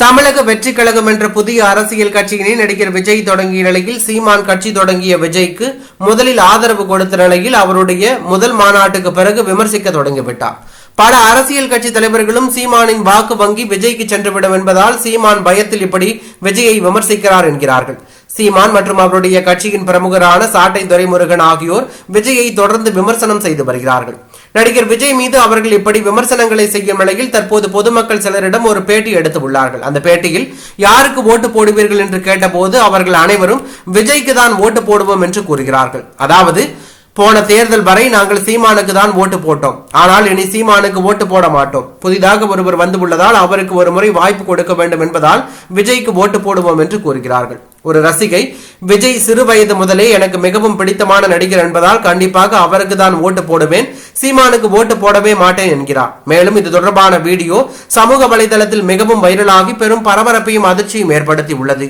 தமிழக வெற்றி கழகம் என்ற புதிய அரசியல் கட்சியினை நடிகர் விஜய் தொடங்கிய நிலையில் சீமான் கட்சி தொடங்கிய விஜய்க்கு முதலில் ஆதரவு கொடுத்த நிலையில் அவருடைய முதல் மாநாட்டுக்கு பிறகு விமர்சிக்க தொடங்கிவிட்டார். பல அரசியல் கட்சி தலைவர்களும் சீமானின் வாக்கு வங்கி விஜய்க்கு சென்றுவிடும் என்பதால் சீமான் பயத்தில் இப்படி விஜயை விமர்சிக்கிறார் என்கிறார்கள். சீமான் மற்றும் அவருடைய கட்சியின் பிரமுகரான சாட்டை துரைமுருகன் ஆகியோர் விஜயை தொடர்ந்து விமர்சனம் செய்து வருகிறார்கள். நடிகர் விஜய் மீது அவர்கள் இப்படி விமர்சனங்களை செய்யும் நிலையில் தற்போது பொதுமக்கள் சிலரிடம் ஒரு பேட்டி எடுத்து உள்ளார்கள். அந்த பேட்டியில் யாருக்கு ஓட்டு போடுவீர்கள்? என்று கேட்டபோது அவர்கள் அனைவரும் விஜய்க்கு தான் ஓட்டு போடுவோம் என்று கூறுகிறார்கள். அதாவது போன தேர்தல் வரை நாங்கள் சீமானுக்கு தான் ஓட்டு போட்டோம். ஆனால் இனி சீமானுக்கு ஓட்டு போட மாட்டோம். புதிதாக ஒருவர் வந்து உள்ளதால் அவருக்கு ஒரு முறை வாய்ப்பு கொடுக்க வேண்டும் என்பதால் விஜய்க்கு ஓட்டு போடுவோம் என்று கூறுகிறார்கள். ஒரு ரசிகை. விஜய் சிறு வயது முதலே எனக்கு மிகவும் பிடித்தமான நடிகர் என்பதால் கண்டிப்பாக அவருக்கு தான் ஓட்டு போடுவேன். சீமானுக்கு ஓட்டு போடவே மாட்டேன் என்கிறார். மேலும் இது தொடர்பான வீடியோ சமூக வலைதளத்தில் மிகவும் வைரலாகி பெரும் பரபரப்பையும் அதிர்ச்சியும் ஏற்படுத்தி உள்ளது.